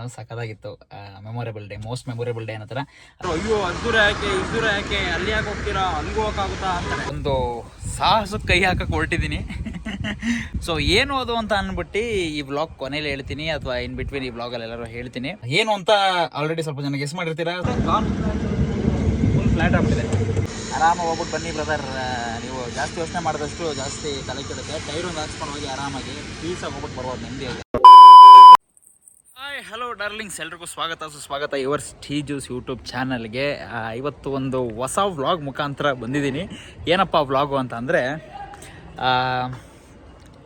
Combination ಸಖದಾಗಿತ್ತು memorable day most memorable day ಅನ್ನೋ ಅಯ್ಯೋ ಅದ್ದೂರ ಯಾಕೆ ಇದ್ದೂರ ಯಾಕೆ ಅಲ್ಲಿ ಯಾಕೆ ಹೋಗ್ತೀರಾ ಅಲ್ಲಿಗೆ ಹೋಗಕ್ಕಾಗುತ್ತಾ ಅಂತಾರೆ. ಒಂದು ಸಾಹಸಕ್ಕೆ ಕೈ ಹಾಕಕ್ಕೆ ಹೊರಟಿದ್ದೀನಿ. ಸೊ ಏನು ಅದು ಅಂತ ಅಂದ್ಬಿಟ್ಟು ಈ ಬ್ಲಾಗ್ ಕೊನೆಯಲ್ಲಿ ಹೇಳ್ತೀನಿ ಅಥವಾ ಇನ್ ಬಿಟ್ವೀನ್ ಈ ಬ್ಲಾಗಲ್ಲಿ ಎಲ್ಲರೂ ಹೇಳ್ತೀನಿ. ಏನು ಅಂತ ಆಲ್ರೆಡಿ ಸ್ವಲ್ಪ ಜನ ಗೆಸ್ ಮಾಡಿರ್ತೀರಾ? ಫುಲ್ ಫ್ಲಾಟ್ ಆಗ್ಬಿಟ್ಟಿದೆ. ಆರಾಮಾಗಿ ಹೋಗ್ಬಿಟ್ಟು ಬನ್ನಿ ಬ್ರದರ್ ನೀವು ಜಾಸ್ತಿ ಯೋಚನೆ ಮಾಡಿದಷ್ಟು ಜಾಸ್ತಿ ತಲೆ ಕೆಡುತ್ತೆ. ಟೈರ್ ಒಂದು ಹಾಕ್ಸ್ಕೊಂಡು ಹೋಗಿ ಆರಾಮಾಗಿ ಪೀಸಾಗಿ ಹೋಗ್ಬಿಟ್ಟು ಬರ್ಬೋದು ನೆಮ್ಮದಿಯಾಗಿ. ಹಲೋ ಡಾರ್ಲಿಂಗ್ಸ್, ಎಲ್ರಿಗೂ ಸ್ವಾಗತ. ಸುಸ್ವಾಗತ ಯುವರ್ಸ್ ಟೀ ಜ್ಯೂಸ್ ಯೂಟ್ಯೂಬ್ ಚಾನಲ್ಗೆ. ಇವತ್ತು ಒಂದು ಹೊಸ ವ್ಲಾಗ್ ಮುಖಾಂತರ ಬಂದಿದ್ದೀನಿ. ಏನಪ್ಪ ವ್ಲಾಗು ಅಂತ ಅಂದರೆ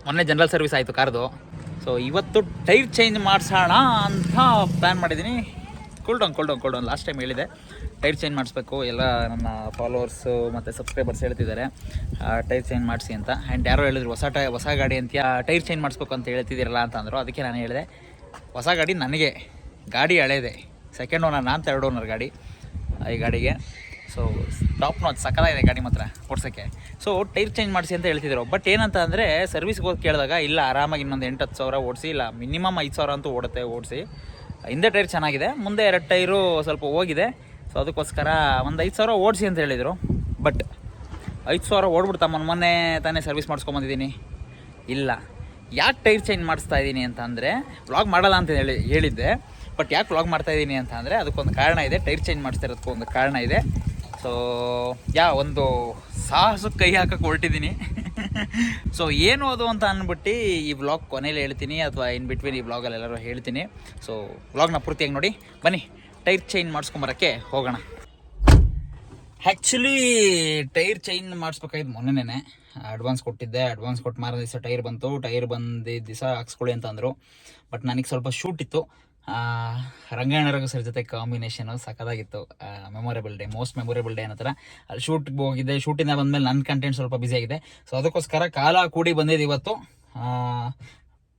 ಮೊನ್ನೆ ಜನರಲ್ ಸರ್ವಿಸ್ ಆಯಿತು ಕಾರ್ದು. ಸೊ ಇವತ್ತು ಟೈರ್ ಚೇಂಜ್ ಮಾಡಿಸೋಣ ಅಂತ ಪ್ಲ್ಯಾನ್ ಮಾಡಿದ್ದೀನಿ. Cooldown cooldown cooldown last time ಹೇಳಿದೆ, ಟೈರ್ ಚೇಂಜ್ ಮಾಡಿಸ್ಬೇಕು. ಎಲ್ಲ ನನ್ನ ಫಾಲೋವರ್ಸು ಮತ್ತು ಸಬ್ಸ್ಕ್ರೈಬರ್ಸ್ ಹೇಳ್ತಿದ್ದಾರೆ. ಟೈರ್ ಚೇಂಜ್ ಮಾಡಿಸಿ ಅಂತ. ಆ್ಯಂಡ್ ಯಾರೋ ಹೇಳಿದ್ರು, ಹೊಸ ಟೈ, ಹೊಸ ಗಾಡಿ ಅಂತ ಟೈರ್ ಚೇಂಜ್ ಮಾಡಿಸ್ಬೇಕು ಅಂತ ಹೇಳ್ತಿದ್ದೀರಲ್ಲ ಅಂತಂದರು ಅದಕ್ಕೆ ನಾನು ಹೇಳಿದೆ ಹೊಸ ಗಾಡಿ ನನಗೆ. ಗಾಡಿ ಹಳೇದೆ. ಸೆಕೆಂಡ್ ಓನರ್ ನಾನು ತರ್ಡ್ ಓನರ್ ಗಾಡಿ ಈ ಗಾಡಿಗೆ. ಸೊ ಟಾಪ್ ನಾಚ್ ಸಕ್ಕದಾಗಿದೆ ಗಾಡಿ ಮಾತ್ರ ಓಡ್ಸೋಕ್ಕೆ. ಸೊ ಟೈರ್ ಚೇಂಜ್ ಮಾಡಿಸಿ ಅಂತ ಹೇಳ್ತಿದ್ರು. ಬಟ್ ಏನಂತ ಅಂದರೆ ಸರ್ವಿಸ್ಗೆ ಹೋಗಿ ಕೇಳಿದಾಗ, ಇಲ್ಲ, ಆರಾಮಾಗಿ ಇನ್ನೊಂದು ಎಂಟು ಹತ್ತು ಸಾವಿರ ಓಡಿಸಿ, ಇಲ್ಲ ಮಿನಿಮಮ್ ಐದು ಸಾವಿರ ಅಂತೂ ಓಡುತ್ತೆ, ಓಡಿಸಿ. ಹಿಂದೆ ಟೈರ್ ಚೆನ್ನಾಗಿದೆ, ಮುಂದೆ ಎರಡು ಟೈರು ಸ್ವಲ್ಪ ಹೋಗಿದೆ. ಸೊ ಅದಕ್ಕೋಸ್ಕರ ಒಂದು ಐದು ಸಾವಿರ ಓಡಿಸಿ ಅಂತ ಹೇಳಿದರು. ಬಟ್ ಐದು ಸಾವಿರ ಓಡ್ಬಿಡ್ತಾ ಮೊನ್ನೆ ತಾನೇ ಸರ್ವಿಸ್ ಮಾಡಿಸ್ಕೊಂಬಂದಿದ್ದೀನಿ ಇಲ್ಲ. ಯಾಕೆ ಟೈರ್ ಚೇಂಜ್ ಮಾಡಿಸ್ತಾ ಇದ್ದೀನಿ ಅಂತ ಅಂದರೆ ವ್ಲಾಗ್ ಮಾಡಲ್ಲ ಅಂತ ಹೇಳಿ, ಹೇಳಿದ್ದೆ ಬಟ್ ಯಾಕೆ ವ್ಲಾಗ್ ಮಾಡ್ತಾ ಇದ್ದೀನಿ ಅಂತ ಅಂದರೆ, ಅದಕ್ಕೊಂದು ಕಾರಣ ಇದೆ, ಟೈರ್ ಚೇಂಜ್ ಮಾಡಿಸ್ತಾ ಒಂದು ಕಾರಣ ಇದೆ. ಸೊ ಯಾ, ಒಂದು ಸಾಹಸಕ್ಕೆ ಕೈ ಹಾಕಕ್ಕೆ ಹೊರಟಿದ್ದೀನಿ. ಸೊ ಏನು ಅದು ಅಂತ ಅಂದ್ಬಿಟ್ಟು ಈ ವ್ಲಾಗ್ ಕೊನೆಯಲ್ಲಿ ಹೇಳ್ತೀನಿ, ಅಥವಾ ಇನ್ ಬಿಟ್ವೀನ್ ಈ ವ್ಲಾಗಲ್ಲಿ ಎಲ್ಲರೂ ಹೇಳ್ತೀನಿ. ಸೊ ವ್ಲಾಗ್ನ ಪೂರ್ತಿಯಾಗಿ ನೋಡಿ, ಬನ್ನಿ, ಟೈರ್ ಚೇಂಜ್ ಮಾಡಿಸ್ಕೊಂಬರೋಕ್ಕೆ ಹೋಗೋಣ. ಆ್ಯಕ್ಚುಲಿ ಟೈರ್ ಚೇಂಜ್ ಮಾಡಿಸ್ಬೇಕಾಗಿದ್ದು ಮೊನ್ನೆನೇ ಅಡ್ವಾನ್ಸ್ ಕೊಟ್ಟಿದ್ದೆ, ಅಡ್ವಾನ್ಸ್ ಕೊಟ್ಟು ಮಾರೋ ದಿವಸ ಟೈರ್ ಬಂತು, ಟೈರ್ ಬಂದಿದ್ದ ದಿವಸ ಹಾಕ್ಸ್ಕೊಳ್ಳಿ ಅಂತ ಅಂದರು. ಬಟ್ ನನಗೆ ಸ್ವಲ್ಪ ಶೂಟ್ ಇತ್ತು. ರಂಗಾಯಣ ಸರ್ ಜೊತೆ combination ಸಖತ್ತಾಗಿತ್ತು memorable day most memorable day ಅನ್ನೋ ಅಲ್ಲಿ ಶೂಟ್ಗೆ ಹೋಗಿದ್ದೆ. ಶೂಟಿಂದ ಬಂದಮೇಲೆ ನನ್ನ ಕಂಟೆಂಟ್ ಸ್ವಲ್ಪ ಬ್ಯುಸಿ ಆಗಿದೆ. ಸೊ ಅದಕ್ಕೋಸ್ಕರ ಕಾಲ ಕೂಡಿ ಬಂದಿದ್ದು ಇವತ್ತು.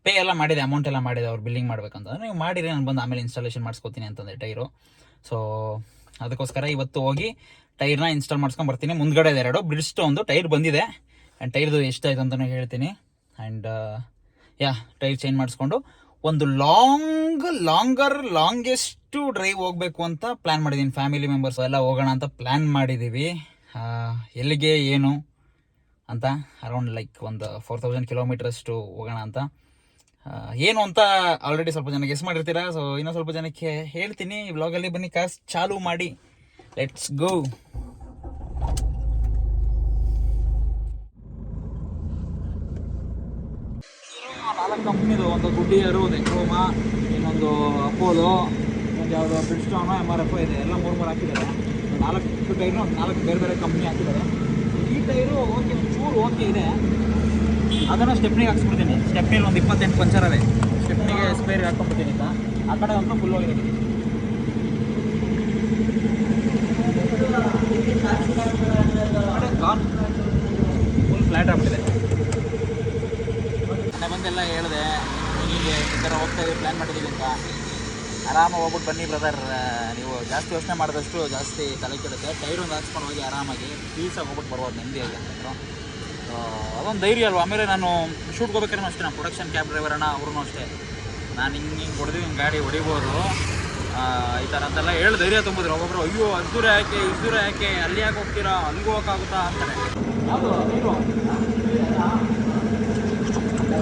ಪೇ ಎಲ್ಲ ಮಾಡಿದೆ ಅಮೌಂಟ್ ಎಲ್ಲ ಮಾಡಿದೆ ಅವ್ರು ಬಿಲ್ಲಿಂಗ್ ಮಾಡಬೇಕಂತಂದ್ರೆ ನೀವು ಮಾಡಿರಿ, ನಾನು ಬಂದು ಆಮೇಲೆ ಇನ್ಸ್ಟಾಲೇಷನ್ ಮಾಡಿಸ್ಕೊತೀನಿ ಅಂತಂದರೆ ಟೈರು. ಸೊ ಅದಕ್ಕೋಸ್ಕರ ಇವತ್ತು ಹೋಗಿ ಟೈರ್ನ ಇನ್ಸ್ಟಾಲ್ ಮಾಡ್ಸ್ಕೊಂಡು ಬರ್ತೀನಿ. ಮುಂದ್ಗಡೆ ಎರಡು. ಬ್ರಿಡ್ಜ್ ಒಂದು ಟೈರ್ ಬಂದಿದೆ. ಆ್ಯಂಡ್ ಟೈರ್ದು ಎಷ್ಟಾಯ್ತು ಅಂತಲೂ ಹೇಳ್ತೀನಿ. ಆ್ಯಂಡ್ ಯಾ ಟೈರ್ ಚೇಂಜ್ ಮಾಡಿಸ್ಕೊಂಡು ಒಂದು ಲಾಂಗ್ ಲಾಂಗರ್ ಲಾಂಗೆಸ್ಟು ಡ್ರೈವ್ ಹೋಗಬೇಕು ಅಂತ ಪ್ಲ್ಯಾನ್ ಮಾಡಿದ್ದೀನಿ ಫ್ಯಾಮಿಲಿ ಮೆಂಬರ್ಸ್ ಎಲ್ಲ ಹೋಗೋಣ ಅಂತ ಪ್ಲ್ಯಾನ್ ಮಾಡಿದ್ದೀವಿ ಎಲ್ಲಿಗೆ, ಏನು ಅಂತ ಅರೌಂಡ್ ಲೈಕ್ ಒಂದು ಫೋರ್ ತೌಸಂಡ್ ಕಿಲೋಮೀಟ್ರಷ್ಟು ಹೋಗೋಣ ಅಂತ. ಏನು ಅಂತ ಆಲ್ರೆಡಿ ಸ್ವಲ್ಪ ಜನ ಗೆಸ್ ಮಾಡಿರ್ತೀರಾ? ಸೊ ಇನ್ನೂ ಸ್ವಲ್ಪ ಜನಕ್ಕೆ ಹೇಳ್ತೀನಿ. ವ್ಲಾಗಲ್ಲಿ ಬನ್ನಿ ಕಾಸ್ ಚಾಲು ಮಾಡಿ. ಲೆಟ್ಸ್ ಗೋ ನಾಲ್ಕು ಕಂಪ್ನಿದು ಒಂದು ಗುಡ್ಡಿಯರು ಒಂದು ಎಕ್ರೋಮಾ ಇನ್ನೊಂದು ಅಪೋಲೋ ಒಂದು ಯಾವುದೋ ಬ್ರಿಡ್ಸ್ಟೋನು ಎಂ ಆರ್ ಎಫ್ ಇದೆ. ಎಲ್ಲ ಮೂರು ಮೂರು ಹಾಕಿದ್ದಾರೆ. ನಾಲ್ಕು ಟೈರು ನಾಲ್ಕು ಬೇರೆ ಬೇರೆ ಕಂಪ್ನಿ ಹಾಕಿದ್ದಾರೆ. ಈ ಟೈರು ಓಕೆ ಚೂರು ಓಕೆ ಇದೆ. ಅದನ್ನು ಸ್ಟೆಪ್ನಿಗೆ ಹಾಕ್ಸ್ಬಿಡ್ತೀನಿ. ಸ್ಟೆಪ್ನಿಲಿ ಒಂದು ಇಪ್ಪತ್ತೆಂಟು ಪಂಚರ್ ಅವೆ. ಸ್ಟೆಪ್ನಿಗೆ ಸ್ಪೇರ್ ಹಾಕ್ಕೊಂಡ್ಬಿಡ್ತೀನಿ ಅಂತ ಆ ಕಡೆ ಒಂದು ಫುಲ್ ಹೋಗಿದೆ. ಫುಲ್ ಫ್ಲ್ಯಾಟ್ ಆಗ್ಬಿಟ್ಟಿದೆ. ಬಂದೆಲ್ಲ ಹೇಳಿದೆ, ಹೀಗೆ ಈ ಥರ ಹೋಗ್ತಾ ಇದ್ದೀವಿ ಪ್ಲ್ಯಾನ್ ಮಾಡಿದ್ದೀವಿ ಅಂತ. ಆರಾಮಾಗಿ ಹೋಗ್ಬಿಟ್ಟು ಬನ್ನಿ ಬ್ರದರ್ ನೀವು ಜಾಸ್ತಿ ಯೋಚನೆ ಮಾಡಿದಷ್ಟು ಜಾಸ್ತಿ ತಲೆ ಕೆಡುತ್ತೆ. ಟೈರ್ ಒಂದು ಹಾಕ್ಸ್ಕೊಂಡು ಹೋಗಿ ಆರಾಮಾಗಿ ಪೀಸಾಗಿ ಹೋಗ್ಬಿಟ್ಟು ಬರ್ಬೋದು ನೆಮ್ಮದಿಯಾಗಿ ಅಂತಂದರು ಅದೊಂದು ಧೈರ್ಯ ಅಲ್ವಾ? ಆಮೇಲೆ ನಾನು ಶೂಟ್ ಹೋಗ್ಬೇಕಾದ್ರೂ ಅಷ್ಟೇ, ನಾನು ಪ್ರೊಡಕ್ಷನ್ ಕ್ಯಾಬ್ ಅಣ್ಣ ಅವ್ರೂ ಅಷ್ಟೇ. ನಾನು ಹಿಂಗೆ ಹಿಂಗೆ ಹೊಡೆದು ಹಿಂಗೆ ಗಾಡಿ ಹೊಡಿಬೋದು. ಈ ಥರ ಅಂತೆಲ್ಲ ಹೇಳಿ ಧೈರ್ಯ ತುಂಬಿದ್ರು. ಒಬ್ಬೊಬ್ರು, ಅಯ್ಯೋ ಅದ್ದೂರ ಯಾಕೆ ಇದ್ದೂರ ಯಾಕೆ, ಅಲ್ಲಿ ಯಾಕೆ ಹೋಗ್ತೀರಾ? ಅಲ್ಲಿಗೆ ಹೋಗೋಕ್ಕಾಗುತ್ತಾ? ಅಂತಾರೆ. ಯಾವುದು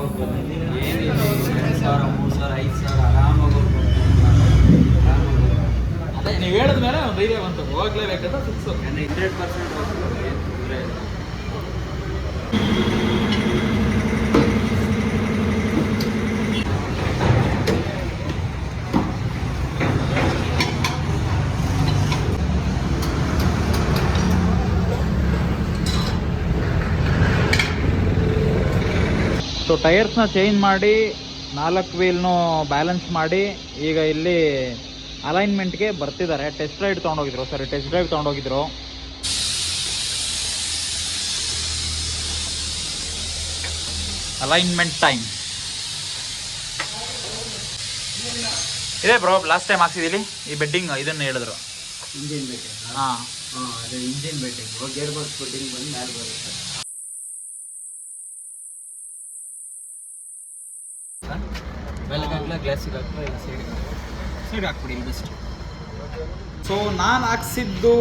ಹೋಗ್ಬೋದು ಎರಡು ಸಾವಿರ ಮೂರು ಸಾವಿರ ನೀವು ಹೇಳಿದ ಮೇಲೆ ಫಿಕ್ಸು ಹಂಡ್ರೆಡ್ ಪರ್ಸೆಂಟ್ ಸೊ ಟೈರ್ಸ್ನ ಚೇಂಜ್ ಮಾಡಿ ನಾಲ್ಕು ವೀಲ್ನು ಬ್ಯಾಲೆನ್ಸ್ ಮಾಡಿ ಈಗ ಇಲ್ಲಿ ಅಲೈನ್ಮೆಂಟ್ಗೆ ಬರ್ತಿದ್ದಾರೆ. ಟೆಸ್ಟ್ ರೈಡ್ ತೊಗೊಂಡೋಗಿದ್ರು ಸರಿ. ಟೆಸ್ಟ್ ಡ್ರೈವ್ ತೊಗೊಂಡೋಗಿದ್ರು. ಅಲೈನ್ಮೆಂಟ್ ಟೈಮ್ ಇದೇ ಬ್ರೋ ಲಾಸ್ಟ್ ಟೈಮ್ ಹಾಕ್ಸಿದಿಲ್ಲಿ ಈ ಬೆಡ್ಡಿಂಗ್ ಇದನ್ನು ಹೇಳಿದ್ರು. ಇಂಜಿನ್ ಬೆಟ್ಟಿಂಗ್ ಹಾಂ. ಅದೇ ಅದು engine bedding gear box bedding ಬಂದು ಮ್ಯಾಲೆ ಬರುತ್ತೆ. ಹಾಕ್ಬಿಡಿ ಇಲ್ಲಿ ಸೊ ನಾನು ಹಾಕ್ಸಿದ್ದು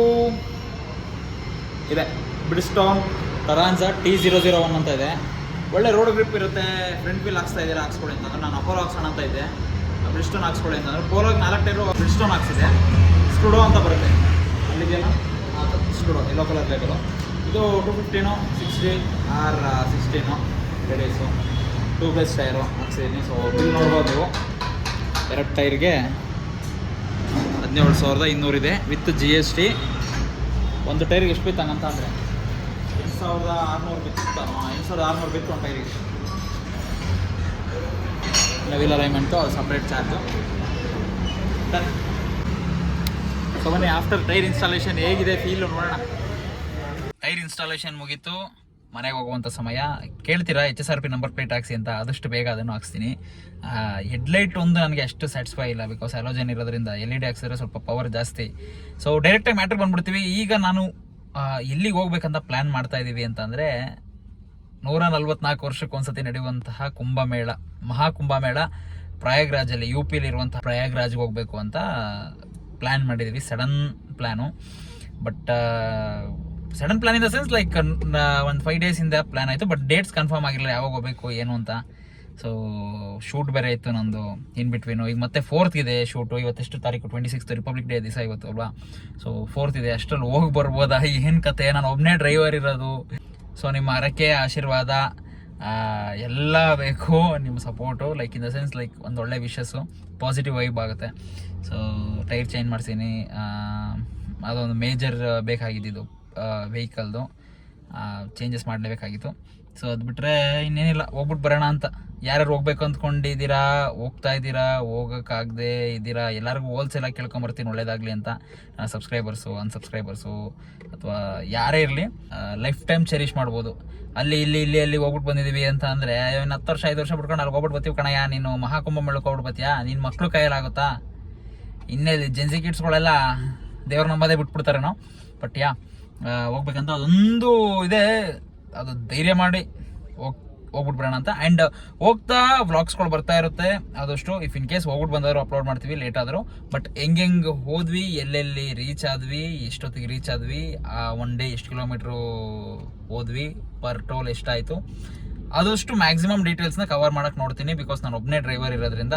ಇದೆ. Bridgestone Turanza T zero zero one ಅಂತ ಇದೆ. ಒಳ್ಳೆ ರೋಡ್ ಗ್ರಿಪ್ ಇರುತ್ತೆ. ಫ್ರಂಟ್ ವೀಲ್ ಹಾಕ್ಸ್ತಾ ಇದ್ದೀರಾ ಹಾಕ್ಸ್ಕೊಳ್ಳಿ ಅಂತಂದ್ರೆ ನಾನು ಅಪೋರ್ ಹಾಕ್ಸೋಣ ಅಂತ ಇದ್ದೆ ಬ್ರಿಡ್ಸ್ಟೋನ್ ಹಾಕ್ಸ್ಕೊಳ್ಳಿ ಅಂತಂದ್ರೆ ಪೋಲೋಗೆ ನಾಲ್ಕು ಟೈರು ಬ್ರಿಡ್ಸ್ಟೋನ್ ಹಾಕ್ಸಿದೆ. ಸ್ಟುಡೋ ಅಂತ ಬರುತ್ತೆ. ಅಲ್ಲಿದೆಯಲ್ಲ ಸ್ಟುಡೋ ಎಲ್ಲೋ ಕಲರ್ ಲೇಬಲು ಇದು two fifteen sixty R sixteen radius two plus tyre ಹಾಕ್ಸಿದ್ದೀನಿ so bill ನೋಡ್ಬೋದು ನೀವು. ಎರಡು ಟೈರ್ಗೆ ಹದಿನೇಳು ಸಾವಿರದ ಇನ್ನೂರಿದೆ ವಿತ್ ಜಿ ಎಸ್ ಟಿ ಒಂದು ಟೈರ್ಗೆ ಎಷ್ಟು ಬಿತ್ತು ಅಂದರೆ? ಎಂಟು ಸಾವಿರದ ಆರುನೂರು ಬಿತ್ತು ಎಂಟು ಸಾವಿರದ ಆರುನೂರು ಬಿತ್ತು ಒಂದು ಟೈರಿಗೆ. ನವಿಲ್ ಅಲೈನ್ಮೆಂಟು ಸಪ್ರೇಟ್ ಚಾರ್ಜು ಸೊ ಬನ್ನಿ ಆಫ್ಟರ್ ಟೈರ್ ಇನ್ಸ್ಟಾಲೇಷನ್ ಹೇಗಿದೆ? ಫೀಲ್ ನೋಡೋಣ. ಟೈರ್ ಇನ್ಸ್ಟಾಲೇಷನ್ ಮುಗೀತು. ಮನೆಗೆ ಹೋಗುವಂಥ ಸಮಯ. ಕೇಳ್ತೀರಾ? H S R P number plate ಹಾಕ್ಸಿ ಅಂತ ಆದಷ್ಟು ಬೇಗ ಅದನ್ನು ಹಾಕ್ಸ್ತೀನಿ. ಹೆಡ್ಲೈಟ್ ಒಂದು ನನಗೆ ಅಷ್ಟು ಸ್ಯಾಟಿಸ್ಫೈ ಇಲ್ಲ ಬಿಕಾಸ್ ಅಲೋಜನ್ ಇರೋದ್ರಿಂದ ಎಲ್ ಇ ಡಿ ಹಾಕ್ಸಿದ್ರೆ ಸ್ವಲ್ಪ ಪವರ್ ಜಾಸ್ತಿ. ಸೊ ಡೈರೆಕ್ಟಾಗಿ ಮ್ಯಾಟ್ರ್ ಬಂದ್ಬಿಡ್ತೀವಿ. ಈಗ ನಾನು ಎಲ್ಲಿಗೆ ಹೋಗ್ಬೇಕಂತ ಪ್ಲ್ಯಾನ್ ಮಾಡ್ತಾ ಇದ್ದೀವಿ ಅಂತಂದರೆ, ನೂರ ನಲ್ವತ್ನಾಲ್ಕು ವರ್ಷಕ್ಕೆ ಒಂದ್ಸತಿ ನಡೆಯುವಂತಹ ಕುಂಭಮೇಳ, ಮಹಾಕುಂಭಮೇಳ, ಪ್ರಯಾಗ್ರಾಜಲ್ಲಿ ಯು ಪಿಲಿರುವಂತಹ ಪ್ರಯಾಗ್ರಾಜ್ಗೆ ಹೋಗಬೇಕು ಅಂತ ಪ್ಲ್ಯಾನ್ ಮಾಡಿದ್ದೀವಿ sudden plan but sudden plan in the sense like ಒಂದು ಫೈವ್ ಡೇಸಿಂದ ಪ್ಲಾನ್ ಆಯಿತು ಬಟ್ ಡೇಟ್ಸ್ ಕನ್ಫರ್ಮ್ ಆಗಿರಲಿಲ್ಲ, ಯಾವಾಗ ಹೋಗಬೇಕು, ಏನು ಅಂತ. ಸೊ ಶೂಟ್ ಬೇರೆ ಇತ್ತು ನಂದು ಇನ್ ಬಿಟ್ವೀನು ಈಗ ಮತ್ತೆ ಫೋರ್ತ್ ಇದೆ ಶೂಟು ಇವತ್ತೆಷ್ಟು ತಾರೀಕು? ಟ್ವೆಂಟಿ ಸಿಕ್ಸ್ ರಿಪಬ್ಲಿಕ್ ಡೇ ದಿವಸ ಇವತ್ತು, ಅಲ್ವಾ? ಸೊ ಫೋರ್ತ್ ಇದೆ, ಅಷ್ಟರಲ್ಲಿ ಹೋಗಿ ಬರ್ಬೋದಾ? ಏನು ಕತೆ, ನಾನು ಒಬ್ಬನೇ ಡ್ರೈವರ್ ಇರೋದು. ಸೊ ನಿಮ್ಮ ಹರಕೆ ಆಶೀರ್ವಾದ ಎಲ್ಲ ಬೇಕು, ನಿಮ್ಮ support like in the sense like ಒಂದು ಒಳ್ಳೆ ವಿಷಸ್ಸು ಪಾಸಿಟಿವ್ ವೈಬ್ ಆಗುತ್ತೆ. ಸೊ ಟೈರ್ ಚೇಂಜ್ ಮಾಡ್ತೀನಿ ಅದೊಂದು ಮೇಜರ್ ಬೇಕಾಗಿದ್ದು ವೆಹಿಕಲ್ದು ಚೇಂಜಸ್ ಮಾಡಲೇಬೇಕಾಗಿತ್ತು. ಸೊ ಅದು ಬಿಟ್ಟರೆ ಇನ್ನೇನಿಲ್ಲ ಹೋಗ್ಬಿಟ್ಟು ಬರೋಣ ಅಂತ. ಯಾರ್ಯಾರು ಹೋಗ್ಬೇಕು ಅಂದ್ಕೊಂಡಿದ್ದೀರಾ, ಹೋಗ್ತಾ ಇದ್ದೀರಾ, ಹೋಗೋಕ್ಕಾಗದೆ ಇದ್ದೀರಾ, ಎಲ್ಲರಿಗೂ ಹೋಲ್ಸೇಲಾಗಿ ಕೇಳ್ಕೊಂಬರ್ತೀನಿ ಒಳ್ಳೇದಾಗಲಿ ಅಂತ. ಸಬ್ಸ್ಕ್ರೈಬರ್ಸು ಅನ್ಸಬ್ಸ್ಕ್ರೈಬರ್ಸು ಅಥವಾ ಯಾರೇ ಇರಲಿ ಲೈಫ್ ಟೈಮ್ ಚೆರಿಷ್ ಮಾಡ್ಬೋದು. ಅಲ್ಲಿ, ಇಲ್ಲಿ ಇಲ್ಲಿ, ಅಲ್ಲಿ ಹೋಗ್ಬಿಟ್ಟು ಬಂದಿದ್ದೀವಿ ಅಂತ ಅಂದರೆ ಹತ್ತು ವರ್ಷ, ಐದು ವರ್ಷ ಬಿಟ್ಕೊಂಡು ಅಲ್ಲಿ ಹೋಗ್ಬಿಟ್ಟು ಬರ್ತೀವಿ ಕಣಯ್ಯ, ನೀನು ಮಹಾಕುಂಭ ಮೇಳಕ್ಕೆ ಹೋಗ್ಬಿಟ್ಟು ಬರ್ತೀಯಾ ನಿನ್ನ ಮಕ್ಕಳು ಕೈಯಲ್ಲಾಗುತ್ತಾ ಇನ್ನೇ ಜೆನ್ಸಿ ಕಿಡ್ಸ್ಗಳೆಲ್ಲ ದೇವ್ರ ಬಿಟ್ಬಿಡ್ತಾರೆ ಬಿಟ್ಬಿಡ್ತಾರೇನೋ ಬಟ್ ಯಾ ಹೋಗ್ಬೇಕಂತ ಅದೊಂದು ಇದೆ. ಅದು ಧೈರ್ಯ ಮಾಡಿ ಹೋಗ್ ಹೋಗ್ಬಿಟ್ಬಿಡೋಣ ಅಂತ. ಆ್ಯಂಡ್ ಹೋಗ್ತಾ ವ್ಲಾಗ್ಸ್ಗಳು ಬರ್ತಾ ಇರುತ್ತೆ. ಆದಷ್ಟು ಇಫ್ ಇನ್ ಕೇಸ್ ಹೋಗ್ಬಿಟ್ಟು ಬಂದಾದ್ರು ಅಪ್ಲೋಡ್ ಮಾಡ್ತೀವಿ ಲೇಟ್ ಆದರೂ. ಬಟ್ ಹೆಂಗೆ ಹೋದ್ವಿ, ಎಲ್ಲೆಲ್ಲಿ ರೀಚ್ ಆದ್ವಿ, ಎಷ್ಟೊತ್ತಿಗೆ ರೀಚ್ ಆದ್ವಿ, ಆ ಒನ್ ಡೇ ಎಷ್ಟು ಕಿಲೋಮೀಟ್ರು ಹೋದ್ವಿ ಪರ್ ಟೋಲ್ ಎಷ್ಟಾಯಿತು. ಆದಷ್ಟು ಮ್ಯಾಕ್ಸಿಮಮ್ ಡೀಟೇಲ್ಸ್ನ ಕವರ್ ಮಾಡಕ್ಕೆ ನೋಡ್ತೀನಿ ಬಿಕಾಸ್ ನಾನು ಒಬ್ಬನೇ ಡ್ರೈವರ್ ಇರೋದ್ರಿಂದ.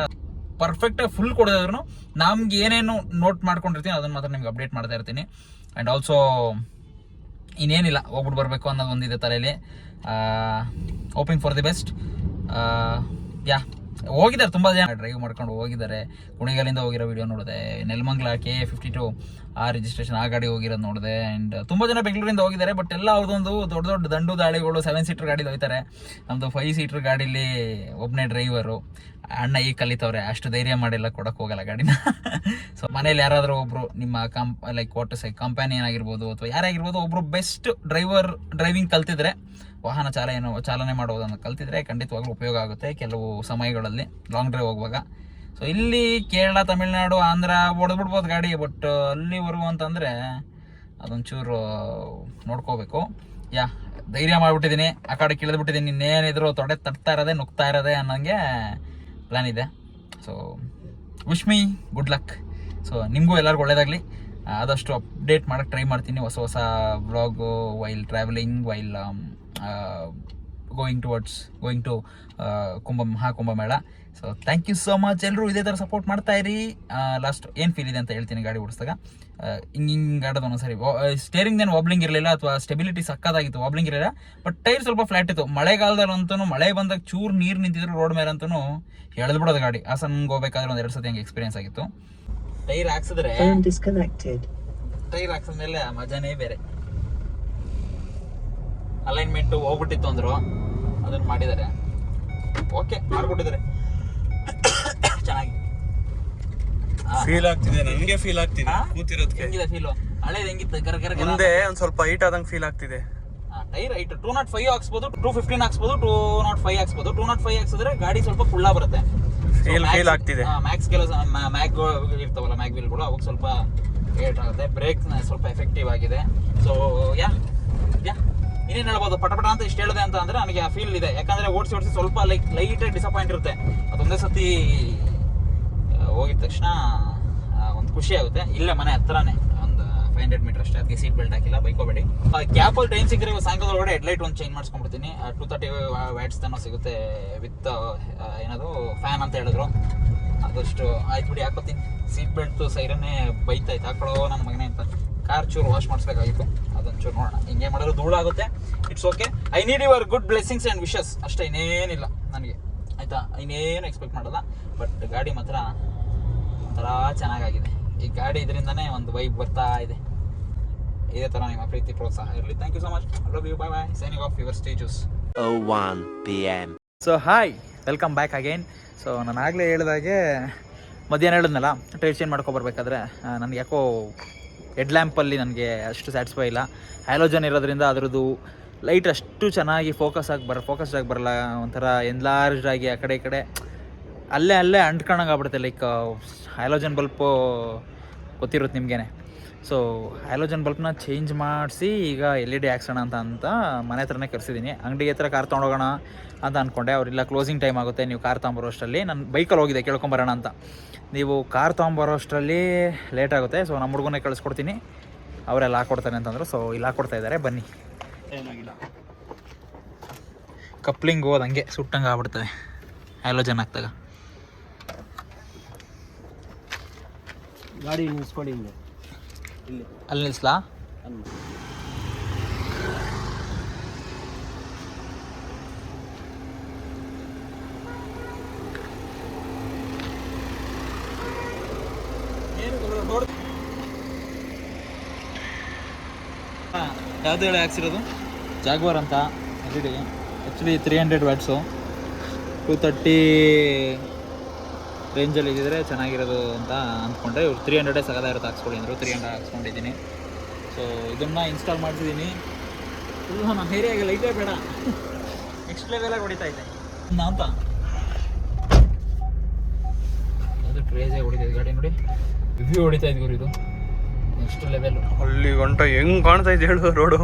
ಪರ್ಫೆಕ್ಟಾಗಿ ಫುಲ್ ಕೊಡೋದ್ರು ನಮ್ಗೆ ಏನೇನು ನೋಟ್ ಮಾಡ್ಕೊಂಡಿರ್ತೀನಿ ಅದನ್ನು ಮಾತ್ರ ನಿಮ್ಗೆ ಅಪ್ಡೇಟ್ ಮಾಡ್ತಾ ಇರ್ತೀನಿ. ಆ್ಯಂಡ್ ಆಲ್ಸೋ ಇನ್ನೇನಿಲ್ಲ ಹೋಗ್ಬಿಟ್ಟು ಬರಬೇಕು ಅನ್ನೋದು ಒಂದಿದೆ ತಲೆಯಲ್ಲಿ hoping for the best yeah ಹೋಗಿದ್ದಾರೆ ತುಂಬ ಜನ. ಡ್ರೈವ್ ಮಾಡ್ಕೊಂಡು ಹೋಗಿದ್ದಾರೆ. ಕುಣಿಗಲಿಂದ ಹೋಗಿರೋ ವಿಡಿಯೋ ನೋಡಿದೆ. Nelamangala K A fifty two ಆ ರಿಜಿಸ್ಟ್ರೇಷನ್ ಆ ಗಾಡಿ ಹೋಗಿರೋದು ನೋಡಿದೆ. ಆ್ಯಂಡ್ ತುಂಬ ಜನ ಬೆಂಗಳೂರಿಂದ ಹೋಗಿದ್ದಾರೆ ಬಟ್ ಎಲ್ಲ ಅವ್ರದ್ದೊಂದು ದೊಡ್ಡ ದೊಡ್ಡ ದಂಡು ದಾಳಿಗಳು ಸೆವೆನ್ ಸೀಟರ್ ಗಾಡಿ ಹೋಗ್ತಾರೆ ನಮ್ಮದು ಫೈವ್ ಸೀಟರ್ ಗಾಡೀಲಿ ಒಬ್ಬನೇ ಡ್ರೈವರು ಅಣ್ಣ ಈ ಕಲಿತವ್ರೆ, ಅಷ್ಟು ಧೈರ್ಯ ಮಾಡಿಲ್ಲ ಕೊಡಕ್ಕೆ ಹೋಗಲ್ಲ ಗಾಡಿನ. ಸೊ ಮನೇಲಿ ಯಾರಾದರೂ ಒಬ್ಬರು ನಿಮ್ಮ comp like what say companion ಆಗಿರ್ಬೋದು ಅಥವಾ ಯಾರೇ ಆಗಿರ್ಬೋದು ಒಬ್ರು ಬೆಸ್ಟ್ ಡ್ರೈವರ್ ಡ್ರೈವಿಂಗ್ ಕಲ್ತಿದ್ರೆ ವಾಹನ ಚಾಲನೆ ಚಾಲನೆ ಮಾಡುವುದನ್ನು ಕಲ್ತಿದ್ರೆ ಖಂಡಿತವಾಗ್ಲೂ ಉಪಯೋಗ ಆಗುತ್ತೆ ಕೆಲವು ಸಮಯಗಳಲ್ಲಿ ಲಾಂಗ್ ಡ್ರೈವ್ ಹೋಗುವಾಗ. ಸೊ ಇಲ್ಲಿ ಕೇರಳ, ತಮಿಳುನಾಡು, ಆಂಧ್ರ ಹೊಡೆದ್ಬಿಡ್ಬೋದು ಗಾಡಿ ಬಟ್ ಅಲ್ಲಿವರೆಗೂ ಅಂತಂದರೆ ಅದೊಂಚೂರು ನೋಡ್ಕೋಬೇಕು. ಯಾ, ಧೈರ್ಯ ಮಾಡಿಬಿಟ್ಟಿದ್ದೀನಿ, ಆ ಕಡೆ ಕಿಳಿದ್ಬಿಟ್ಟಿದ್ದೀನಿ, ಇನ್ನೇನಿದ್ರು ತೊಡೆ ತಟ್ತಾ ಇರೋದೆ, ನುಗ್ತಾ ಇರೋದೆ ಅನ್ನೋಂಗೆ ಪ್ಲ್ಯಾನ್ ಇದೆ. So wish me good luck so ನಿಮಗೂ ಎಲ್ಲರಿಗೂ ಒಳ್ಳೇದಾಗಲಿ. ಆದಷ್ಟು ಅಪ್ಡೇಟ್ ಮಾಡೋಕ್ಕೆ ಟ್ರೈ ಮಾಡ್ತೀನಿ. ಹೊಸ ಹೊಸ vlog while travelling while going towards going to Kumbh Maha Kumbh Mela so thank you so much ಎಲ್ಲರೂ ಇದೇ ಥರ ಸಪೋರ್ಟ್ ಮಾಡ್ತಾ ಇರಿ. ಲಾಸ್ಟ್ ಏನು ಫೀಲ್ ಇದೆ ಅಂತ ಹೇಳ್ತೀನಿ ಗಾಡಿ ಓಡಿಸಿದಾಗ. ಹಿಂಗೆ ಹಿಂಗೆ ಆಡೋದು ಒಂದೊಂದ್ಸರಿ ಸ್ಟೇರಿಂಗ್ ಏನು ವಾಬ್ಲಿಂಗ್ ಇರಲಿಲ್ಲ ಅಥವಾ ಸ್ಟೆಬಿಲಿಟಿ ಸಕ್ಕದಾಗಿತ್ತು ವಾಬ್ಲಿಂಗ್ ಇರಲಿಲ್ಲ. ಬಟ್ ಟೈರ್ ಸ್ವಲ್ಪ ಫ್ಲಾಟ್ ಇತ್ತು. ಮಳೆಗಾಲದಲ್ಲಂತೂ ಮಳೆ ಬಂದಾಗ ಚೂರು ನೀರು ನಿಂತಿದ್ರು ರೋಡ್ ಮೇಲೆ ಅಂತೂ ಎಳೆದ್ಬಿಡೋದು ಗಾಡಿ. ಹಾಸನ್ಗೆ ಹೋಗ್ಬೇಕಾದ್ರೆ ಒಂದು ಎರಡು ಸತಿ ಹಂಗೆ ಎಕ್ಸ್ಪೀರಿಯನ್ಸ್ ಆಗಿತ್ತು. ಟೈರ್ ಹಾಕ್ಸಿದ್ರೆ ಡಿಸ್ಕನೆಕ್ಟೆಡ್. ಟೈರ್ ಹಾಕ್ಸಿದ್ಮೇಲೆ ಆ ಮಜಾನೇ ಬೇರೆ. ಅಲೈನ್ಮೆಂಟ್ ಹೋಗ್ಬಿಟ್ಟಿತ್ತು ಅಂದ್ರು. ಅದನ್ನ ಮಾಡಿದ್ದಾರೆ. ಓಕೆ ಮಾಡ್ಬಿಟ್ಟಿದ್ರೆ ಚೆನ್ನಾಗಿ. ಫೀಲ್ ಆಗ್ತಿದೆ ನನಗೆ ಫೀಲ್ ಆಗ್ತಿದೆ? ಕೂತಿರೋದಕ್ಕೆ ಹೆಂಗಿದೆ ಫೀಲ್ ಹಳೇದು ಹೆಂಗಿತ್ತು? ಕರ ಕರ ಗರ ಮುಂದೆ ಒಂದ್ ಸ್ವಲ್ಪ ಹೈಟ್ ಆದಂಗೆ ಫೀಲ್ ಆಗ್ತಿದೆ. Tyre height two nought five ಹಾಕ್ಸ್ಬೋದು two fifteen ಹಾಕ್ಸ್ಬೋದು ಟೂ ನಾಟ್ ಫೈವ್ ಹಾಕ್ಸ್ಬೋದು. ಟೂ ನಾಟ್ ಫೈವ್ ಹಾಕ್ಸಿದ್ರೆ ಗಾಡಿ ಸ್ವಲ್ಪ ಕುಳ್ಳ ಬರುತ್ತೆ. Feel ಆಗ್ತಿದೆ. ಮ್ಯಾಕ್ಸ್ ಕೆಲಸ ಮ್ಯಾಕ್ ಇರ್ತಾವಲ್ಲ ಮ್ಯಾಕ್ ವೀಲ್ಗಳು ಅವಾಗ ಸ್ವಲ್ಪ ಏಟ್ ಆಗುತ್ತೆ. ಬ್ರೇಕ್ ಸ್ವಲ್ಪ ಎಫೆಕ್ಟಿವ್ ಆಗಿದೆ. ಸೊ ಯಾ ಯಾ ಇನ್ನೇನು ಹೇಳ್ಬೋದು? ಪಟಪಟ ಅಂತ ಇಷ್ಟು ಹೇಳಿದೆ ಅಂತ ಅಂದ್ರೆ ನನಗೆ ಆ ಫೀಲ್ ಇದೆ. ಯಾಕಂದ್ರೆ ಓಡಿಸಿ ಓಡಿಸಿ ಸ್ವಲ್ಪ ಲೈಕ್ ಲೈಟ್ ಡಿಸಪಾಯಿಂಟ್ ಇರುತ್ತೆ. ಅದೊಂದೇ ಸತಿ ಹೋಗಿದ ತಕ್ಷಣ ಒಂದು ಖುಷಿ ಆಗುತ್ತೆ. ಇಲ್ಲೇ ಮನೆ ಹತ್ರನೇ. ಫೈವ್ ಹಂಡ್ರೆಡ್ ಮೀಟರ್ ಅಷ್ಟೇ. ಅದಕ್ಕೆ ಸೀಟ್ ಬೆಲ್ಟ್ ಹಾಕಿಲ್ಲ, ಬೈಕೋಬೇಡಿ. ಕ್ಯಾಪಲ್ಲಿ ಟೈಮ್ ಸಿಕ್ಕರೆ ಸಾಯಂಕಾಲ ಒಳಗಡೆ ಹೆಡ್ಲೈಟ್ ಒಂದು ಚೇಂಜ್ ಮಾಡಿಸ್ಕೊಂಡ್ಬಿಡ್ತೀನಿ. ಟೂ ತರ್ಟಿ ವ್ಯಾಟ್ಸ್ ತನಕ ಸಿಗುತ್ತೆ ವಿತ್ ಏನದು ಫ್ಯಾನ್ ಅಂತ ಹೇಳಿದ್ರು. ಅದಷ್ಟು ಆಯ್ತು ಬಿಡಿ ಹಾಕೋತೀನಿ ಸೀಟ್ ಬೆಲ್ಟ್ ಸೈರನ್ನೇ ಬೈತಾಯ್ತು ಹಾಕೊಳ್ಳೋ ನನ್ನ ಮಗನೇ ಅಂತ. ಕಾರ್ ಚೂರು ವಾಶ್ ಮಾಡಿಸ್ಬೇಕಾಗಿತ್ತು. ಅದೊಂಚೂರು ನೋಡೋಣ. ಹಿಂಗೆ ಮಾಡಿದ್ರೆ ಧೂಳಾಗುತ್ತೆ it's okay I need your good blessings and wishes ಅಷ್ಟೇ ಇನ್ನೇನಿಲ್ಲ ನನಗೆ. ಆಯಿತಾ? ಇನ್ನೇನು ಎಕ್ಸ್ಪೆಕ್ಟ್ ಮಾಡಲ್ಲ. ಬಟ್ ಗಾಡಿ ಮಾತ್ರ ಒಂಥರ ಚೆನ್ನಾಗಾಗಿದೆ. ಈ ಗಾಡಿ ಇದರಿಂದನೇ ಒಂದು ವೈಬ್ ಬರ್ತಾ ಇದೆ. ಇದೇ ಥರ ನಿಮ್ಮ ಪ್ರೀತಿ ಪ್ರೋತ್ಸಾಹ ಇರಲಿ. Thank you so much love you bye bye signing off your stages one P M so hi welcome back again so ನಾನು ಆಗಲೇ ಹೇಳಿದಾಗೆ ಮಧ್ಯಾಹ್ನ ಹೇಳಿದ್ನಲ್ಲ ಟೈರ್ ಚೇಂಜ್ ಮಾಡ್ಕೊಬರ್ಬೇಕಾದ್ರೆ ನನಗೆ ಯಾಕೋ ಹೆಡ್ ಲ್ಯಾಂಪಲ್ಲಿ ನನಗೆ ಅಷ್ಟು ಸ್ಯಾಟಿಸ್ಫೈ ಇಲ್ಲ. ಹ್ಯಾಲೋಜನ್ ಇರೋದ್ರಿಂದ ಅದರದ್ದು ಲೈಟ್ ಅಷ್ಟು ಚೆನ್ನಾಗಿ ಫೋಕಸ್ ಆಗಿ ಬರ ಫೋಕಸ್ ಆಗಿ ಬರಲ್ಲ. ಒಂಥರ ಎನ್ಲಾರ್ಜ್ ಆಗಿ ಆ ಕಡೆ ಈ ಕಡೆ. ಅಲ್ಲೇ ಅಲ್ಲೇ ಅಂಟ್ಕೊಂಡಂಗೆ ಆಗ್ಬಿಡುತ್ತೆ ಲೈಕ್ ಹ್ಯಾಲೋಜನ್ ಬಲ್ಪ್ ಗೊತ್ತಿರುತ್ತೆ ನಿಮಗೇನೆ. ಸೊ ಹೈಲೋಜನ್ ಬಲ್ಪ್ನ ಚೇಂಜ್ ಮಾಡಿಸಿ ಈಗ ಎಲ್ ಇ ಡಿ ಹಾಕ್ಸೋಣ ಅಂತ ಅಂತ ಮನೆ ಹತ್ರನೇ ಕರೆಸಿದ್ದೀನಿ ಅಂಗಡಿ ಹತ್ರ ಕಾರ್ ತೊಗೊಂಡೋಗೋಣ ಅಂತ ಅಂದ್ಕೊಂಡೆ ಅವರಿಲ್ಲ ಕ್ಲೋಸಿಂಗ್ ಟೈಮ್ ಆಗುತ್ತೆ ನೀವು ಕಾರ್ ತೊಗೊಂಬರೋ ಅಷ್ಟರಲ್ಲಿ ನಾನು ಬೈಕಲ್ಲಿ ಹೋಗಿದೆ ಕೇಳ್ಕೊಂಬರೋಣ ಅಂತ. ನೀವು ಕಾರ್ ತೊಗೊಂಬರೋ ಅಷ್ಟರಲ್ಲಿ ಲೇಟ್ ಆಗುತ್ತೆ. ಸೊ ನಮ್ಮ ಹುಡುಗನೇ ಕಳಿಸ್ಕೊಡ್ತೀನಿ. ಅವರೆಲ್ಲ ಹಾಕ್ಕೊಡ್ತಾರೆ ಅಂತಂದರು. ಸೊ ಇಲ್ಲಿ ಹಾಕ್ಕೊಡ್ತಾ ಇದ್ದಾರೆ. ಬನ್ನಿ. ಏನಾಗಿಲ್ಲ. ಕಪ್ಲಿಂಗ್ ಹೋದಂಗೆ ಸುಟ್ಟಂಗೆ ಆಗ್ಬಿಡ್ತದೆ ಹ್ಯಾಲೋಜನ್ ಹಾಕ್ದಾಗ ಗಾಡಿ ನಿಲ್ಸ್ಕೊಳ್ಳಿ ಇಲ್ಲಿ ಇಲ್ಲಿ. ಅಲ್ಲಿ ನಿಲ್ಸ್ಲಾ? ಅಲ್ಲಿ. ಯಾವುದು ಹೇಳಿ ಹಾಕ್ಸಿರೋದು? ಜಾಗ್ವಾರ್ ಅಂತ L D actually three hundred watts two thirty ರೇಂಜಲ್ಲಿ ಇದ್ದಿದ್ರೆ ಚೆನ್ನಾಗಿರೋದು ಅಂತ ಅಂದ್ಕೊಂಡ್ರೆ ಇವ್ರು ತ್ರೀ ಹಂಡ್ರೆಡೇ ಸಗದ ಇರುತ್ತೆ ಹಾಕ್ಸ್ಕೊಳ್ಳಿ ಅಂದರು. ತ್ರೀ ಹಂಡ್ರೆಡ್ ಹಾಕ್ಸ್ಕೊಂಡಿದ್ದೀನಿ. ಸೊ ಇದನ್ನು ಇನ್ಸ್ಟಾಲ್ ಮಾಡಿಸಿದ್ದೀನಿ ಇಲ್ಲ ನಮ್ಮ ಏರಿಯಾಗೆ ಲೈಟೇ ಬೇಡ. ನೆಕ್ಸ್ಟ್ ಲೆವೆಲಾಗಿ ಹೊಡಿತಾ ಇದೆ ನಾ ಅಂತ. ಅದು ಕ್ರೇಜಿಯಾಗಿ ಹೊಡಿತಾ ಇದೆ. ಗಾಡಿ ನೋಡಿ. ರಿವ್ಯೂ ಹೊಡಿತಾ ಇದ್ವಿ ಇದು. ನೆಕ್ಸ್ಟ್ ಲೆವೆಲ್ ಅಲ್ಲಿ ಗಂಟ ಹೆಂಗ್ ಕಾಣ್ತಾ ಇದೆ ಹೇಳು ರೋಡು.